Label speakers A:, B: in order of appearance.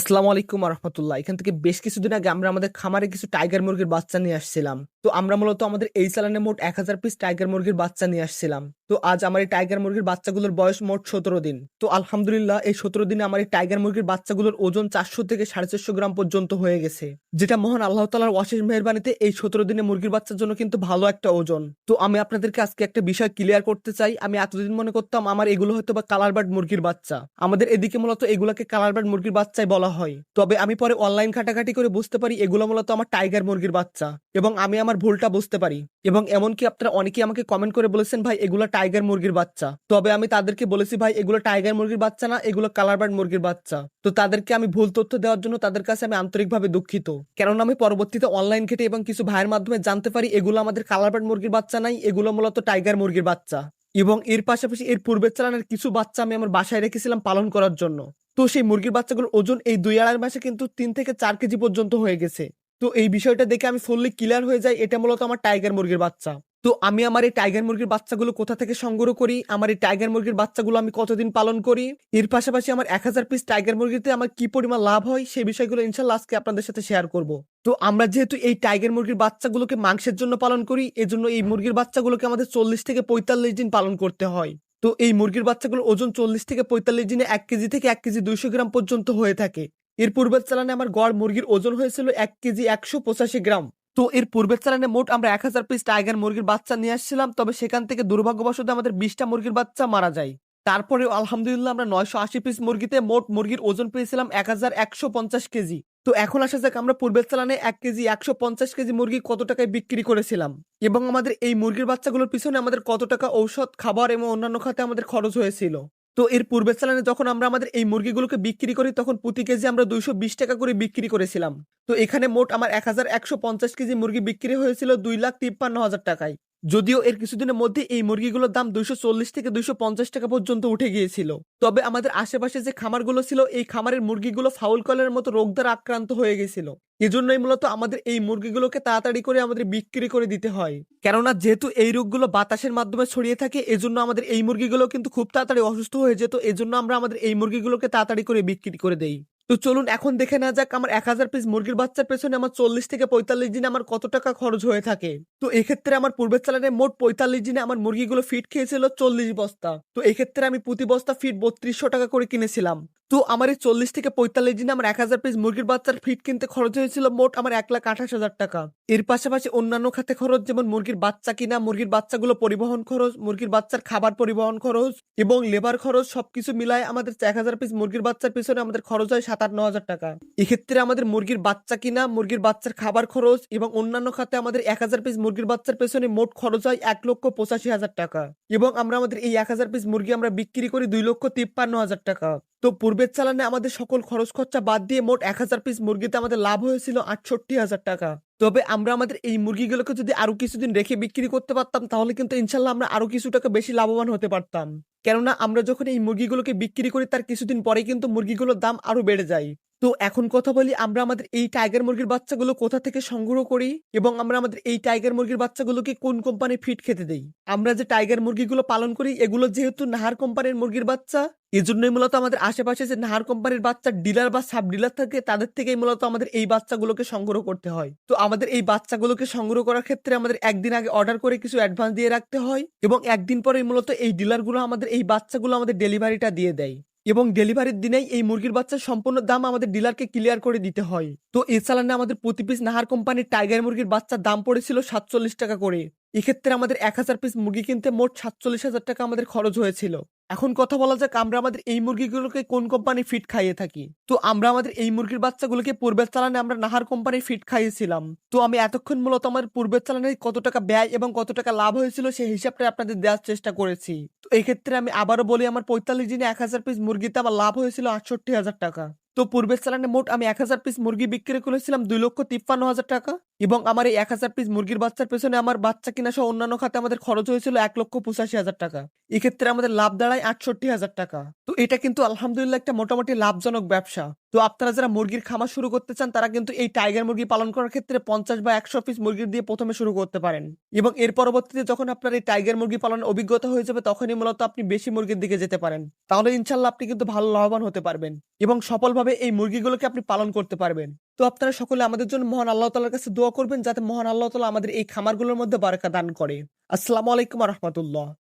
A: আসসালামু আলাইকুম রহমতুল্লাহ এখান থেকে বেশ কিছুদিন আগে আমরা আমাদের খামারে কিছু টাইগার মুরগির বাচ্চা নিয়ে আসছিলাম। তো আমরা মূলত আমাদের এই চালানে মোট এক হাজার পিস টাইগার মুরগির বাচ্চা নিয়ে আসছিলাম। তো আজ আমার এই টাইগার মুরগির বাচ্চাগুলোর বয়স মোট সতেরো দিন। তো আলহামদুলিল্লাহ, এই সতেরো দিনে আমার এই টাইগার মুরগির বাচ্চাগুলোর ওজন চারশো থেকে সাড়ে চারশো গ্রাম পর্যন্ত হয়ে গেছে। যেটা মহান আল্লাহ তালার অশেষ মেহরবানিতে এই সতেরো দিনে মুরগির বাচ্চার জন্য কিন্তু ভালো একটা ওজন। তো আমি আপনাদেরকে আজকে একটা বিষয় ক্লিয়ার করতে চাই। আমি এতদিন মনে করতাম আমার এগুলো হয়তো বা কালার বার্ড মুরগির বাচ্চা। আমাদের এদিকে মূলত এগুলাকে কালার বার্ড মুরগির বাচ্চাই বলা হয়। তবে আমি পরে অনলাইন ঘাটাঘাটি করে বুঝতে পারি এগুলো মূলত আমার টাইগার মুরগির বাচ্চা। এবং আমি আমার ভুলটা বুঝতে পারি। এবং এমনকি আপনারা অনেকেই আমাকে কমেন্ট করে বলেছেন, ভাই, এগুলো টাইগার মুরগির বাচ্চা। তবে আমি তাদেরকে বলেছি, ভাই, এগুলো টাইগার মুরগির বাচ্চা না, এগুলো কালার বার্ড মুরগির বাচ্চা। তো তাদেরকে আমি ভুল তথ্য দেওয়ার জন্য তাদের কাছে আমি আন্তরিকভাবে দুঃখিত। কেননা আমি পরবর্তীতে অনলাইন ঘেটে এবং কিছু ভাইয়ের মাধ্যমে জানতে পারি, এগুলো আমাদের কালার বার্ড মুরগির বাচ্চা নাই, এগুলো মূলত টাইগার মুরগির বাচ্চা। এবং এর পাশাপাশি এর পূর্বের চালানের কিছু বাচ্চা আমি আমার বাসায় রেখেছিলাম পালন করার জন্য। তো সেই মুরগির বাচ্চাগুলোর ওজন এই দুই আড়াই মাসে কিন্তু তিন থেকে চার কেজি পর্যন্ত হয়ে গেছে। তো এই বিষয়টা দেখে আমি ফুললি ক্লিয়ার হয়ে যাই, এটা মূলত আমার টাইগার মুরগির বাচ্চা। তো আমি আমার এই টাইগার মুরগির বাচ্চাগুলো কোথা থেকে সংগ্রহ করি? আমার এই টাইগার মুরগির বাচ্চাগুলো আমি কতদিন পালন করি? এর পাশাপাশি আমার এক হাজার পিস টাইগার মুরগিতে আমার কি পরিমাণ লাভ হয়? সেই বিষয়গুলো ইনশাল্লাহ আজকে আপনাদের সাথে শেয়ার করব। তো আমরা যেহেতু এই টাইগার মুরগির বাচ্চাগুলোকে মাংসের জন্য পালন করি, এজন্য এই মুরগির বাচ্চাগুলোকে আমাদের চল্লিশ থেকে পঁয়তাল্লিশ দিন পালন করতে হয়। তো এই মুরগির বাচ্চাগুলোর ওজন চল্লিশ থেকে পঁয়তাল্লিশ দিনে এক কেজি থেকে এক কেজি দুইশো গ্রাম পর্যন্ত হয়ে থাকে। এর পূর্বের চালানে আমার গড় মুরগির ওজন হয়েছিল এক কেজি একশো পঁচাশি গ্রাম। তো এর পূর্বের চালানে মোট আমরা এক হাজার পিস টাইগার মুরগির বাচ্চা নিয়ে আসছিলাম, তবে সেখান থেকে দুর্ভাগ্যবশত আমাদের বিশটা মুরগির বাচ্চা মারা যায়। তারপরে আলহামদুলিল্লাহ আমরা নয়শো আশি পিস মুরগিতে মোট মুরগির ওজন পেয়েছিলাম এক হাজার একশো পঞ্চাশ কেজি। তো এখন আসা যাক আমরা পূর্বের চালানে এক কেজি, একশো পঞ্চাশ কেজি মুরগি কত টাকায় বিক্রি করেছিলাম। এবং আমাদের এই মুরগির বাচ্চাগুলোর পিছনে আমাদের কত টাকা ঔষধ, খাবার এবং অন্যান্য খাতে আমাদের খরচ হয়েছিল। তো এর পূর্বের চালানে যখন আমরা আমাদের এই মুরগিগুলোকে বিক্রি করি, তখন প্রতি কেজি আমরা দুইশো বিশ টাকা করে বিক্রি করেছিলাম। তো এখানে মোট আমার এক হাজার একশো পঞ্চাশ কেজি মুরগি বিক্রি হয়েছিল দুই লাখ তিপ্পান্ন হাজার টাকায়। যদিও এর কিছুদিনের মধ্যে এই মুরগিগুলোর দাম দুইশো চল্লিশ থেকে দুইশো পঞ্চাশ টাকা পর্যন্ত উঠে গিয়েছিল। তবে আমাদের আশেপাশে যে খামারগুলো ছিল, এই খামারের মুরগিগুলো ফাউল কলের মতো রোগ দ্বারা আক্রান্ত হয়ে গেছিল। এজন্যই মূলত আমাদের এই মুরগিগুলোকে তাড়াতাড়ি করে আমাদের বিক্রি করে দিতে হয়। কেননা যেহেতু এই রোগগুলো বাতাসের মাধ্যমে ছড়িয়ে থাকে, এজন্য আমাদের এই মুরগিগুলো কিন্তু খুব তাড়াতাড়ি অসুস্থ হয়ে যেত, এজন্য আমরা আমাদের এই মুরগিগুলোকে তাড়াতাড়ি করে বিক্রি করে দেই। তো চলুন এখন দেখে না যাক আমার এক হাজার পিস মুরগির বাচ্চার পেছনে আমার চল্লিশ থেকে পঁয়তাল্লিশ দিনে আমার কত টাকা খরচ হয়ে থাকে। তো এক্ষেত্রে আমার পূর্বের চালানে মোট পঁয়তাল্লিশ দিনে আমার মুরগিগুলো ফিট খেয়েছিল চল্লিশ বস্তা। তো এক্ষেত্রে আমি প্রতি বস্তা ফিট বত্রিশশো টাকা করে কিনেছিলাম। তো আমার এই চল্লিশ থেকে পঁয়তাল্লিশ দিনে আমার এক হাজার পিস মুরগির বাচ্চার ফিট কিনতে খরচ হয়েছিল মোট আমার এক লাখ আঠাশ হাজার টাকা। এর পাশাপাশি অন্যান্য খাতে খরচ যেমন মুরগির বাচ্চা কিনা, মুরগির বাচ্চাগুলো পরিবহন খরচ, মুরগির বাচ্চার খাবার পরিবহন খরচ এবং লেবার খরচ সবকিছু মিলায় আমাদের এক হাজার পিস মুরগির বাচ্চার পিছনে আমাদের খরচ হয় সাত আট ন হাজার টাকা। এক্ষেত্রে আমাদের মুরগির বাচ্চা কিনা, মুরগির বাচ্চার খাবার খরচ এবং অন্যান্য খাতে আমাদের এক হাজার পিস মুরগির বাচ্চার পেছনে মোট খরচ হয় এক লক্ষ পঁচাশি হাজার টাকা এবং আমরা আমাদের এই এক হাজার পিস মুরগি আমরা বিক্রি করি দুই লক্ষ তিপ্পান্ন হাজার টাকা। তো পূর্বের চালানে আমাদের সকল খরচ খরচা বাদ দিয়ে মোট এক হাজার পিস মুরগিতে আমাদের লাভ হয়েছিল আটষট্টি হাজার টাকা। তবে আমরা আমাদের এই মুরগিগুলোকে যদি আরও কিছুদিন রেখে বিক্রি করতে পারতাম, তাহলে কিন্তু ইনশাল্লাহ আমরা আরও কিছু টাকা বেশি লাভবান হতে পারতাম। কেননা আমরা যখন এই মুরগিগুলোকে বিক্রি করি, তার কিছুদিন পরে কিন্তু মুরগিগুলোর দাম আরও বেড়ে যায়। তো এখন কথা বলি, আমরা আমাদের এই টাইগার মুরগির বাচ্চাগুলো কোথা থেকে সংগ্রহ করি এবং আমরা আমাদের এই টাইগার মুরগির বাচ্চাগুলোকে কোন কোম্পানি ফিট খেতে দেই? আমরা যে টাইগার মুরগিগুলো পালন করি, এগুলো যেহেতু নাহার কোম্পানির মুরগির বাচ্চা, এজন্যই মূলত আমাদের আশেপাশে যে নাহার কোম্পানির বাচ্চা ডিলার বা সাব ডিলার থাকে, তাদের থেকেই মূলত আমাদের এই বাচ্চাগুলোকে সংগ্রহ করতে হয়। তো আমাদের এই বাচ্চাগুলোকে সংগ্রহ করার ক্ষেত্রে আমাদের একদিন আগে অর্ডার করে কিছু অ্যাডভান্স দিয়ে রাখতে হয় এবং একদিন পরে মূলত এই ডিলারগুলো আমাদের এই বাচ্চাগুলো আমাদের ডেলিভারিটা দিয়ে দেয়। এবং ডেলিভারির দিনেই এই মুরগির বাচ্চার সম্পূর্ণ দাম আমাদের ডিলারকে ক্লিয়ার করে দিতে হয়। তো এ চালানে আমাদের প্রতি পিস নাহার কোম্পানির টাইগার মুরগির বাচ্চার দাম পড়েছিল সাতচল্লিশ টাকা করে। এক্ষেত্রে আমাদের এক হাজার পিস মুরগি কিনতে মোট সাতচল্লিশ হাজার টাকা আমাদের খরচ হয়েছিল। এখন কথা বলা যাক, আমরা আমাদের এই মুরগিগুলোকে কোন কোম্পানি ফিট খাইয়ে থাকি? তো আমরা আমাদের এই মুরগির বাচ্চাগুলোকে পূর্বের চালানে আমরা নাহার কোম্পানির ফিট খাইয়েছিলাম। তো আমি এতক্ষণ মূলত আমার পূর্বের চালানে কত টাকা ব্যয় এবং কত টাকা লাভ হয়েছিল সেই হিসাবটা আপনাদের দেওয়ার চেষ্টা করেছি। তো এক্ষেত্রে আমি আবারও বলি, আমার পঁয়তাল্লিশ দিনে এক হাজার পিস মুরগিতে আমার লাভ হয়েছিল আটষট্টি হাজার টাকা। তো পূর্বের চালানে মোট আমি এক হাজার পিস মুরগি বিক্রি করেছিলাম দুই লক্ষ তিপ্পান্ন হাজার টাকা এবং আমার এই এক হাজার পিস মুরগির বাচ্চার পেছনে আমার বাচ্চা কিনা সহ অন্যান্য খাতে আমাদের খরচ হয়েছিল এক লক্ষ পঁচাশি হাজার টাকা। এক্ষেত্রে আমাদের লাভ দাঁড়ায় আটষট্টি হাজার টাকা। তো এটা কিন্তু আলহামদুলিল্লাহ একটা মোটামুটি লাভজনক ব্যবসা। তো আপনারা যারা মুরগির খামার শুরু করতে চান, তারা কিন্তু এই টাইগার মুরগি পালন করার ক্ষেত্রে পঞ্চাশ বা একশো পিস মুরগির দিয়ে প্রথমে শুরু করতে পারেন। এবং এর পরবর্তীতে যখন আপনার এই টাইগার মুরগি পালনের অভিজ্ঞতা হয়ে যাবে, তখনই মূলত আপনি বেশি মুরগির দিকে যেতে পারেন। তাহলে ইনশাল্লাহ আপনি কিন্তু ভালো লাভবান হতে পারবেন এবং সফলভাবে এই মুরগিগুলোকে আপনি পালন করতে পারবেন। তো আপনারা সকলে আমাদের জন্য মহান আল্লাহ তালার কাছে দোয়া করবেন, যাতে মহান আল্লাহ তালা আমাদের এই খামারগুলোর মধ্যে বারাকা দান করে। আসসালামু আলাইকুম রহমতুল্লাহ।